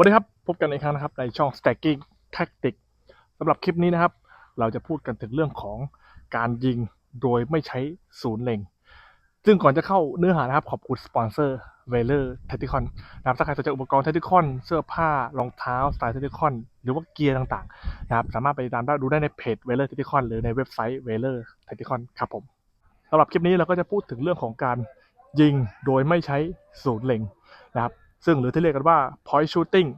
วันนี้ครับ พบกันอีกครั้งนะครับในช่อง Stacking Tactic สำหรับคลิปนี้นะครับ เราจะพูดกันถึงเรื่องของการยิงโดยไม่ใช้ศูนย์เล็ง ซึ่งก่อนจะเข้าเนื้อหานะครับ ขอบคุณสปอนเซอร์ v a l o r t a c t i c o n นะครับถ้าใครสนใจอุปกรณ์ t a c t i c o n เสื้อผ้ารองเท้าสไตล์ t a c t i c o n หรือว่าเกียร์ต่างๆนะครับสามารถไปตามได้ดูได้ในเพจ v a l o r t a c t i c o n หรือในเว็บไซต์ v a l o r t a c t i c o n ครับผมสำหรับคลิปนี้เราก็จะพูดถึงเรื่องของการยิงโดยไม่ใช้ศูนย์เล็งนะครับ ซึ่งหรือที่เรียกกันว่า point shooting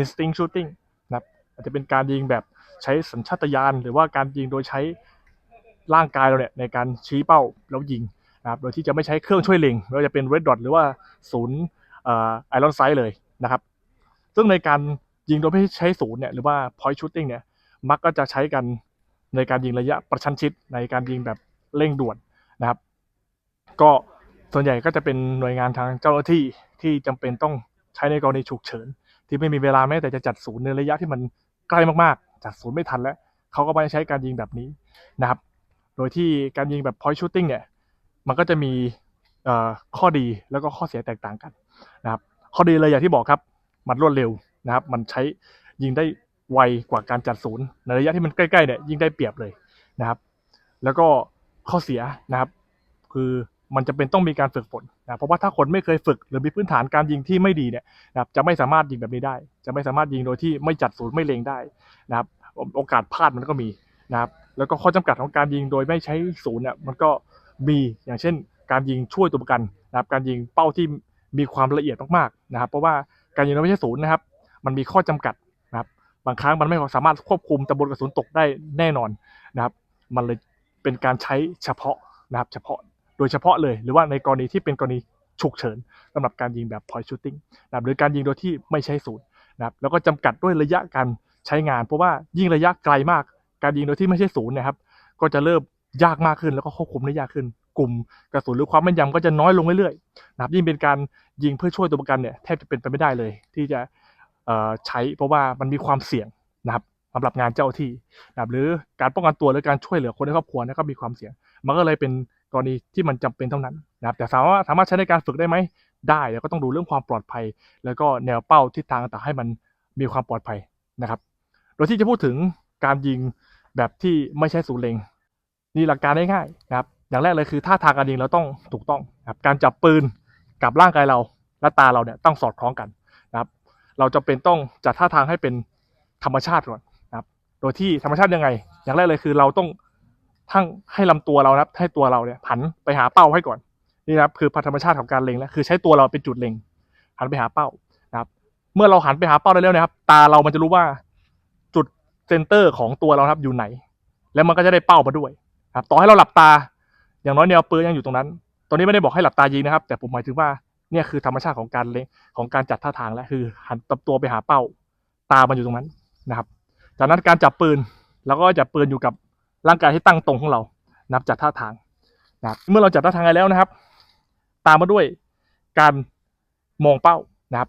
instinct shooting นะครับอาจจะเป็นการยิงแบบใช้สัญชาตญาณหรือว่าการยิงโดยใช้ร่างกายเราเนี่ยในการชี้เป้าแล้วยิงนะครับโดยที่จะไม่ใช้เครื่องช่วยเล็งไม่ว่าจะเป็น red dot หรือว่าศูนย์ไอรอนไซด์เลยนะครับ ซึ่งในการยิงโดยไม่ใช้ศูนย์เนี่ยหรือว่า point shooting เนี่ยมักก็จะใช้กันในการยิงระยะประชันชิดในการยิงแบบเร่งด่วนนะครับ ก็ ส่วนใหญ่ก็จะเป็นหน่วยงานทางเจ้าหน้าที่ที่จำเป็นต้องใช้ในกรณีฉุกเฉิน ที่ไม่มีเวลาแม้แต่จะจัดศูนย์ในระยะที่มันใกล้มากๆ จัดศูนย์ไม่ทันแล้วเขาก็ไปใช้การยิงแบบนี้นะครับ โดยที่การยิงแบบ point shooting เนี่ยมันก็จะมีข้อดีแล้วก็ข้อเสียแตกต่างกันนะครับ ข้อดีเลยอย่างที่บอกครับ มันรวดเร็วนะครับ มันใช้ยิงได้ไวกว่าการจัดศูนย์ในระยะที่มันใกล้ๆเนี่ยยิงได้เปรียบเลยนะครับ แล้วก็ข้อเสียนะครับ คือ มันจะเป็นต้องมีการฝึกฝนนะเพราะว่าถ้าคนไม่เคยฝึก หรือมีพื้นฐานการยิงที่ไม่ดีเนี่ยนะครับจะไม่สามารถยิงแบบนี้ได้ จะไม่สามารถยิงโดยที่ไม่จัดศูนย์ไม่เล็งได้นะครับโอกาสพลาดมันก็มีนะครับแล้วก็ข้อจำกัดของการยิงโดยไม่ใช้ศูนย์เนี่ยมันก็มีอย่างเช่น การยิงช่วยตัวประกันนะครับการยิงเป้าที่มีความละเอียดมากๆนะครับ เพราะว่าการยิงโดยไม่ใช้ศูนย์นะครับ มันมีข้อจำกัดนะครับ บางครั้งมันไม่สามารถควบคุมตำบลกระสุนตกได้แน่นอนนะครับ มันเลยเป็นการใช้เฉพาะนะครับ เฉพาะ โดยเฉพาะเลย หรือว่าในกรณีที่เป็นกรณีฉุกเฉินสำหรับการยิงแบบ point shooting นะหรือการยิงโดยที่ไม่ใช้ศูนย์นะครับแล้วก็จำกัดด้วยระยะการใช้งาน เพราะว่ายิ่งระยะไกลมาก การยิงโดยที่ไม่ใช่ศูนย์นะครับ ก็จะเริ่มยากมากขึ้นแล้วก็ควบคุมได้ยากขึ้น กลุ่มกระสุนหรือความแม่นยำก็จะน้อยลงเรื่อยๆนะครับยิ่งเป็นการยิงเพื่อช่วยตัวประกันเนี่ยแทบจะเป็นไปไม่ได้เลย ที่จะใช้เพราะว่ามันมีความเสี่ยงนะครับสำหรับงานเจ้าที่นะครับหรือการป้องกันตัวหรือการช่วยเหลือคนในครอบครัวเนยก็มีความเสี่ยง มันก็เลยเป็น กรณีที่มันจำเป็นเท่านั้นนะครับแต่ถามว่าสามารถใช้ในการฝึกได้ไหมได้แล้วก็ต้องดูเรื่องความปลอดภัย แล้วก็แนวเป้าทิศทางต่างให้มันมีความปลอดภัยนะครับ โดยที่จะพูดถึงการยิงแบบที่ไม่ใช่ศูนย์เล็งนี่หลักการง่ายๆนะครับอย่างแรกเลยคือท่าทางการยิงเราต้องถูกต้องนะครับการจับปืนกับร่างกายเราและตาเราเนี่ยต้องสอดคล้องกันนะครับ เราจะเป็นต้องจัดท่าทางให้เป็นธรรมชาติก่อนนะครับ โดยที่ธรรมชาติยังไง อย่างแรกเลยคือเราต้อง ทั้งให้ลำตัวเรานะครับ ให้ตัวเราเนี่ยหันไปหาเป้าให้ก่อนนี่นะครับคือธรรมชาติของการเล็งแล้วคือใช้ตัวเราเป็นจุดเล็ง หันไปหาเป้านะครับ เมื่อเราหันไปหาเป้าได้แล้วนะครับ ตาเรามันจะรู้ว่าจุดเซนเตอร์ของตัวเราครับอยู่ไหน แล้วมันก็จะได้เป้ามาด้วยครับต่อให้เราหลับตา อย่างน้อยแนวปืนยังอยู่ตรงนั้น ตอนนี้ไม่ได้บอกให้หลับตายิงนะครับ แต่ผมหมายถึงว่าเนี่ยคือธรรมชาติของการเล็งของการจัดท่าทางแล้วคือ หันตับตัวไปหาเป้า ตามันอยู่ตรงนั้นนะครับ จากนั้นการจับปืนเราก็จับปืนอยู่กับ ร่างกายที่ตั้งตรงของเรานับจัดท่าทางนะครับเมื่อเราจัดท่าทางไปแล้วนะครับ ตามมาด้วยการมองเป้านะครับ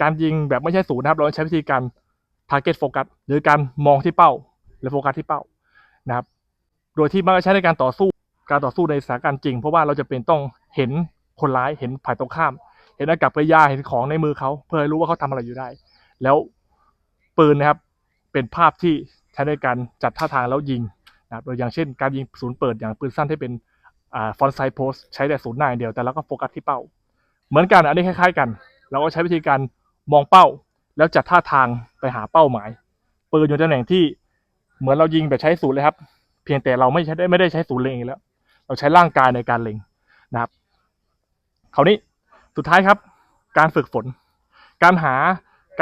การยิงแบบไม่ใช่ศูนย์นะครับ เราใช้วิธีการ target focus หรือการมองที่เป้าหรือโฟกัสที่เป้านะครับ โดยที่มักจะใช้ในการต่อสู้การต่อสู้ในสถานการณ์จริง เพราะว่าเราจะเป็นต้องเห็นคนร้ายเห็นฝ่ายตรงข้าม เห็นอากับกริยาเห็นของในมือเขา เพื่อให้รู้ว่าเขาทำอะไรอยู่ได้ แล้วปืนนะครับเป็นภาพที่ใช้ในการจัดท่าทางแล้วยิง นะครับโดยอย่างเช่นการยิงศูนย์เปิดอย่างปืนสั้นที่เป็นอ่าฟอนไซโพสใช้แต่ศูนย์หน้าเดียวแต่เราก็โฟกัสที่เป้า เหมือนกันอันนี้คล้ายๆกัน เราก็ใช้วิธีการมองเป้า แล้วจัดท่าทางไปหาเป้าหมายปืนอยู่ในตำแหน่งที่เหมือนเรายิงแบบใช้ศูนย์เลยครับ เพียงแต่เราไม่ใช้ได้ไม่ได้ใช้ศูนย์เล็งอีกแล้ว เราใช้ร่างกายในการเล็งนะครับคราวนี้สุดท้ายครับ การฝึกฝน การหา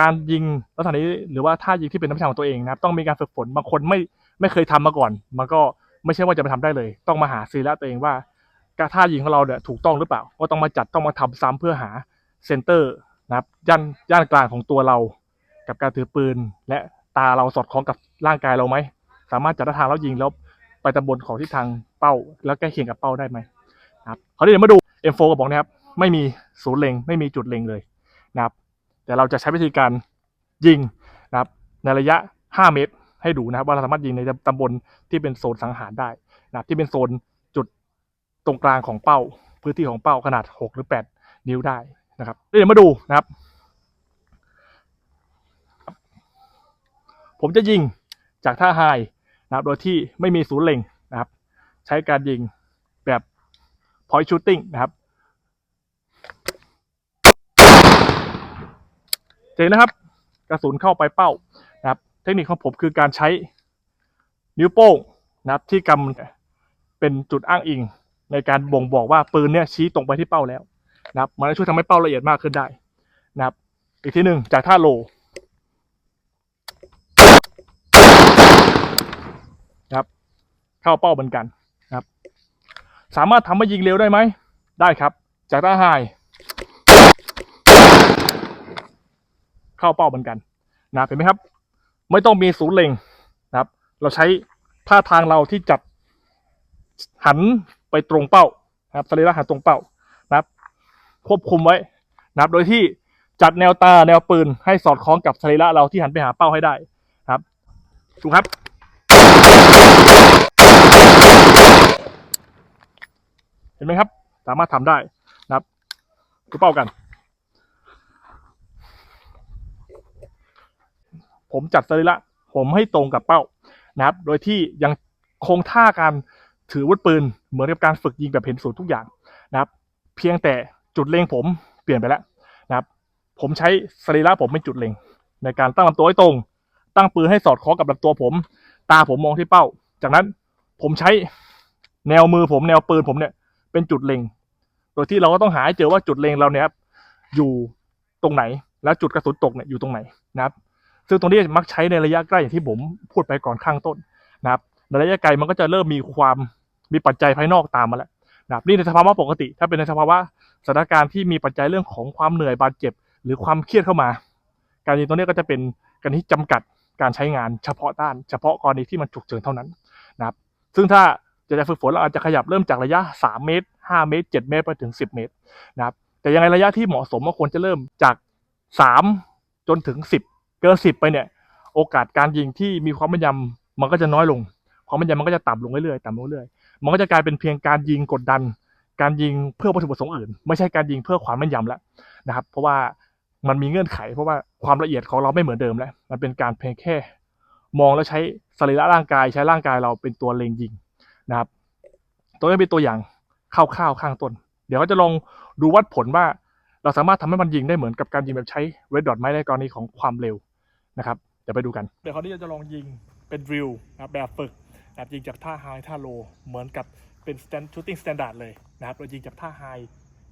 การยิงลักษณะนี้หรือว่าท่ายิงที่เป็นธรรมชาติของตัวเองนะครับ ต้องมีการฝึกฝนบางคนไม่ ไม่เคยทำมาก่อน มันก็ไม่ใช่ว่าจะไปทำได้เลย ต้องมาหาซีระตัวเองว่าการท่ายิงของเราเนี่ยถูกต้องหรือเปล่า ก็ต้องมาจัดต้องมาทำซ้ำเพื่อหาเซนเตอร์นะครับย่านย่านกลางของตัวเรา กับการถือปืน และตาเราสอดคล้องกับร่างกายเราไหมสามารถจัดท่าทางแล้วยิงแล้วไปตำบลของทิศทางเป้า แล้วใกล้เคียงกับเป้าได้ไหมนะครับคราวนี้เดี๋ยวมาดู M4 กระบอกนะครับ ไม่มีศูนย์เล็งไม่มีจุดเล็งเลยนะครับแต่เราจะใช้วิธีการยิงนะครับในระยะ 5 เมตร ให้ดูนะครับว่าเราสามารถยิงในตำบลที่เป็นโซนสังหารได้นะที่เป็นโซนจุดตรงกลางของเป้า พื้นที่ของเป้าขนาด 6 หรือ 8 นิ้วได้นะครับเดี๋ยวมาดูนะครับ ผมจะยิงจากท่าไฮนะครับโดยที่ไม่มีศูนย์เล็งนะครับ ใช้การยิงแบบ point shooting นะครับเจ๋งนะครับ กระสุนเข้าไปเป้า เทคนิคของผมคือการใช้นิ้วโป้งนะครับที่กำเป็นจุดอ้างอิง ในการบ่งบอกว่าปืนเนี่ยชี้ตรงไปที่เป้าแล้วนะครับมันจะช่วยทำให้เป้าละเอียดมากขึ้นได้นะครับ อีกทีหนึ่งจากท่าโลนะครับ เข้าเป้าเหมือนกันนะครับ สามารถทำให้ยิงเร็วได้ไหม ได้ครับ จากท่าไฮเข้าเป้าเหมือนกันนะเห็นไหมครับ ไม่ต้องมีศูนย์เล็งนะครับ เราใช้ท่าทางเราที่จัดหันไปตรงเป้านะครับสรีระหันตรงเป้านะครับ ควบคุมไว้นะครับ โดยที่จัดแนวตาแนวปืนให้สอดคล้องกับสรีระเราที่หันไปหาเป้าให้ได้นะครับถูกครับ เห็นไหมครับ สามารถทำได้นะครับดูเป้ากัน ผมจัดสรีระผมให้ตรงกับเป้านะครับ โดยที่ยังคงท่าการถือวุธปืน เหมือนกับการฝึกยิงแบบเห็นศูนทุกอย่างนะครับ เพียงแต่จุดเล็งผมเปลี่ยนไปแล้วนะครับ ผมใช้สรีระผมเป็นจุดเล็ง ในการตั้งลำตัวให้ตรง ตั้งปืนให้สอดคล้องกับลำตัวผม ตาผมมองที่เป้า จากนั้นผมใช้แนวมือผมแนวปืนผมเนี่ยเป็นจุดเล็ง โดยที่เราก็ต้องหาให้เจอว่าจุดเล็งเราเนี่ยครับอยู่ตรงไหน แล้วจุดกระสุนตกเนี่ยอยู่ตรงไหนนะครับ ซึ่งตรงนี้มักใช้ในระยะใกล้อย่างที่ผมพูดไปก่อนข้างต้นนะครับในระยะไกลมันก็จะเริ่มมีความมีปัจจัยภายนอกตามมาแล้วนะครับนี่ในสภาวะปกติ ถ้าเป็นในสภาวะสถานการณ์ที่มีปัจจัยเรื่องของความเหนื่อยบาดเจ็บ หรือความเครียดเข้ามา การยิงตรงนี้ก็จะเป็นการที่จำกัดการใช้งานเฉพาะด้าน เฉพาะกรณีที่มันฉุกเฉินเท่านั้นนะครับ ซึ่งถ้าจะจะฝึกฝนเราอาจจะขยับเริ่มจากระยะ 3 เมตร 5 เมตร 7 เมตรไปถึง 10 เมตรนะครับ แต่ยังไงระยะที่เหมาะสมก็ควรจะเริ่มจาก 3 จนถึง 10 เกิน10ไปเนี่ย โอกาสการยิงที่มีความแม่นยำมันก็จะน้อยลงความแม่นยำมันก็จะต่ำลงเรื่อยๆต่ำลงเรื่อยๆมันก็จะกลายเป็นเพียงการยิงกดดัน การยิงเพื่อวัตถุประสงค์อื่น ไม่ใช่การยิงเพื่อความแม่นยำแล้วนะครับ เพราะว่ามันมีเงื่อนไข เพราะว่าความละเอียดของเราไม่เหมือนเดิมแล้ว มันเป็นการเพียงแค่ มองแล้วใช้สรีระร่างกายใช้ร่างกายเราเป็นตัวเล็งยิงนะครับ ตัวนี้เป็นตัวอย่างคร่าวๆข้างต้น เดี๋ยวเราจะลองดูวัดผลว่า เราสามารถทำให้มันยิงได้เหมือนกับการยิงแบบใช้เรดดอทไหมในกรณีของความเร็ว นะครับเดี๋ยวไปดูกัน เดี๋ยวคราวนี้เราจะลองยิงเป็นริวนะบแบบฝึกนะครับยิงจากท่าไฮท่าโลเหมือนกับเป็น stand shooting standard เลยนะครับเรายิงจากท่าไฮ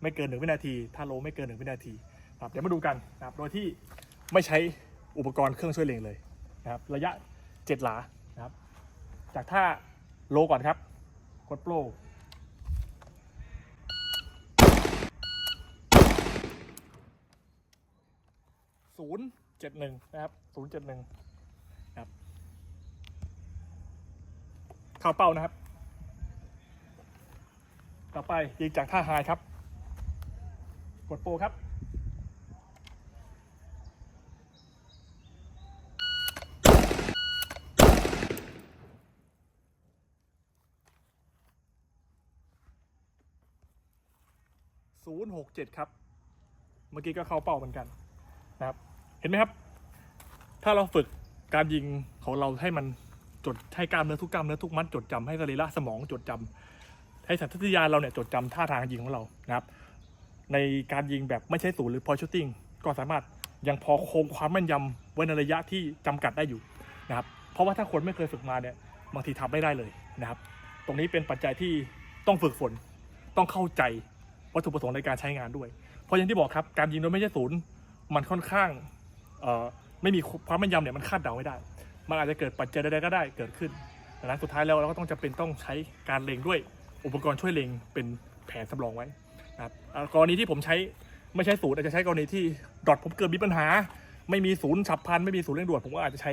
ไม่เกินหนึ่งวินาที ท่าโลไม่เกินหนึ่งวินาทีนะครับเดี๋ยวมาดูกันนะครับโดยที่ไม่ใช้อุปกรณ์เครื่องช่วยเล็งเลยนะครับระยะเจ็ดหลานะครับจากท่าโลก่อนครับกดโปรศูนย์ เจ็ดหนึ่งนะครับศูนย์เจ็ดหนึ่งครับเข้าเป้านะครับ ต่อไปยิงจากท่าไฮครับ กดโปรครับศูนย์หกเจ็ดครับ เมื่อกี้ก็เข้าเป้าเหมือนกันนะครับ เห็นไหมครับ ถ้าเราฝึกการยิงของเราให้มันจดให้กล้ามเนื้อทุกกล้ามเนื้อทุกมัดจดจำให้สรีระสมองจดจำให้สัญชาตญาณเราเนี่ยจดจำท่าทางยิงของเรานะครับ ในการยิงแบบไม่ใช่ศูนย์หรือ point shooting ก็สามารถยังพอคงความแม่นยำไว้ในระยะที่จำกัดได้อยู่นะครับ เพราะว่าถ้าคนไม่เคยฝึกมาเนี่ยบางทีทำไม่ได้เลยนะครับ ตรงนี้เป็นปัจจัยที่ต้องฝึกฝนต้องเข้าใจวัตถุประสงค์ในการใช้งานด้วย เพราะอย่างที่บอกครับการยิงโดยไม่ใช่ศูนย์มันค่อนข้าง ไม่มีความแม่นยำเนี่ยมันคาดเดาไม่ได้ มันอาจจะเกิดปัจจัยใดๆก็ได้เกิดขึ้นดังนั้นสุดท้ายแล้วเราก็ต้องจำเป็นต้องใช้การเล็งด้วยอุปกรณ์ช่วยเล็งเป็นแผนสำรองไว้นะครับอ่ากรณีที่ผมใช้ไม่ใช่ศูนย์อาจจะใช้กรณีที่ดอทผมเกิดมีปัญหา ไม่มีศูนย์ฉับพลันไม่มีศูนย์เร่งด่วนผมก็อาจจะใช้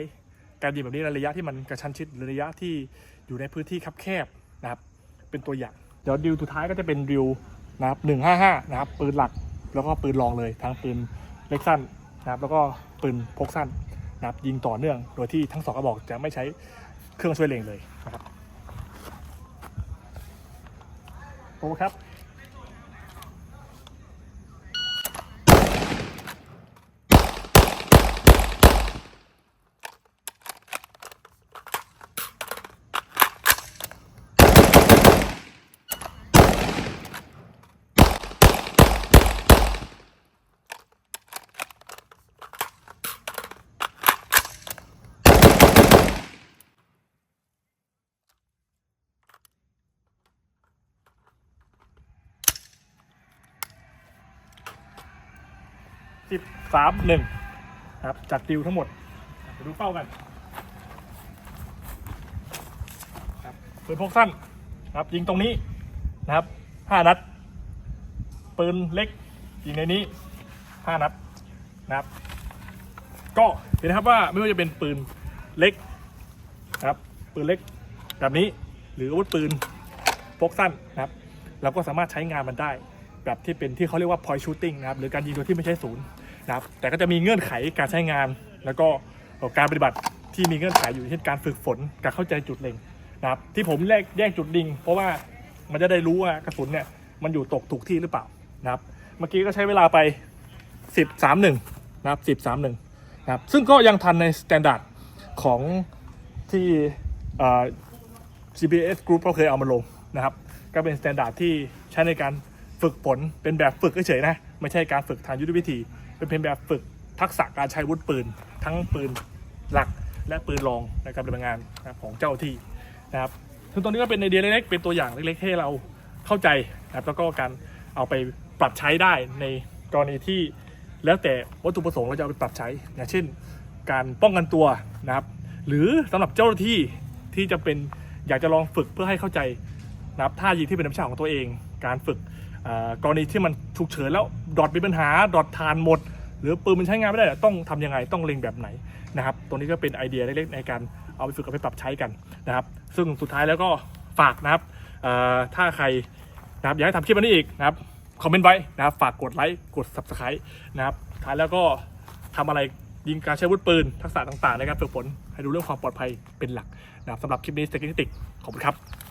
การยิงแบบนี้ในระยะที่มันกระชั้นชิดหรือระยะที่อยู่ในพื้นที่คับแคบนะครับเป็นตัวอย่าง เดี๋ยวดิวสุดท้ายก็จะเป็นดิวนะครับหนึ่งห้าห้านะครับปืนหลักแล้วก็ปืนรองเลยทั้งปืนเล็กสั้น นะครับแล้วก็ปืนพกสั้นนะครับยิงต่อเนื่อง โดยที่ทั้งสองกระบอกจะไม่ใช้เครื่องช่วยเล็งเลยนะครับโอเคครับ สิบสามหนึ่งครับจัดติวทั้งหมดไปดูเป้ากันครับปืนพกสั้นครับยิงตรงนี้นะครับห้านัด ปืนเล็กยิงในนี้ห้านัดนะครับ ก็เห็นนะครับว่าไม่ว่าจะเป็นปืนเล็กนะครับปืนเล็กแบบนี้หรืออาวุธปืนพกสั้นนะครับ เราก็สามารถใช้งานมันได้ แบบที่เป็นที่เขาเรียกว่า point shooting นะครับ หรือการยิงโดยที่ไม่ใช่ศูนย์ นะครับแต่ก็จะมีเงื่อนไขการใช้งาน แล้วก็การปฏิบัติที่มีเงื่อนไขอยู่เช่นการฝึกฝนการเข้าใจจุดเล็งนะครับที่ผมแยกแยกจุดยิง เพราะว่ามันจะได้รู้ว่ากระสุนเนี่ยมันอยู่ตกถูกที่หรือเปล่านะครับเมื่อกี้ก็ใช้เวลาไป 10 3 1นะครับ10 3 1นะครับซึ่งก็ยังทันในสแตนดาร์ดของที่ GPS Group ก็เคยเอามาลงนะครับ ก็เป็นสแตนดาร์ดที่ใช้ในการฝึกฝนเป็นแบบฝึกเฉยๆนะ ไม่ใช่การฝึกทางยุทธวิธี เป็นเพียงแบบฝึกทักษะการใช้วุธปืน ทั้งปืนหลักและปืนรองในการปฏิบัติงานของเจ้าที่นะครับซึ่งตรงนี้ก็เป็นไอเดียเล็กๆเป็นตัวอย่างเล็กๆ ให้เราเข้าใจนะครับแล้วก็การเอาไปปรับใช้ได้ในกรณีที่แล้วแต่วัตถุประสงค์เราจะเอาไปปรับใช้อย่างเช่น การป้องกันตัวนะครับ หรือสำหรับเจ้าหน้าที่ที่จะเป็นอยากจะลองฝึกเพื่อให้เข้าใจนะครับท่ายิงที่เป็นธรรมชาติของตัวเอง การฝึก กรณีที่มันฉุกเฉินแล้วดอทมีปัญหาดอททานหมด หรือปืนมันใช้งานไม่ได้ต้องทำยังไงต้องเล็งแบบไหนนะครับตรงนี้ก็เป็นไอเดียเล็กๆในการเอาไปฝึกเอาไปปรับใช้กันนะครับ ซึ่งสุดท้ายแล้วก็ฝากนะครับถ้าใครนะครับอยากให้ทำคลิปอันนี้อีกนะครับคอมเมนต์ไว้นะครับฝากกดไลค์กด subscribe นะครับท้ายแล้วก็ทำอะไรยิงการใช้อาวุธปืนทักษะต่างๆในการฝึกฝนให้ดูเรื่องความปลอดภัยเป็นหลักนะครับสำหรับคลิปนี้สเต็กิติกขอบคุณครับ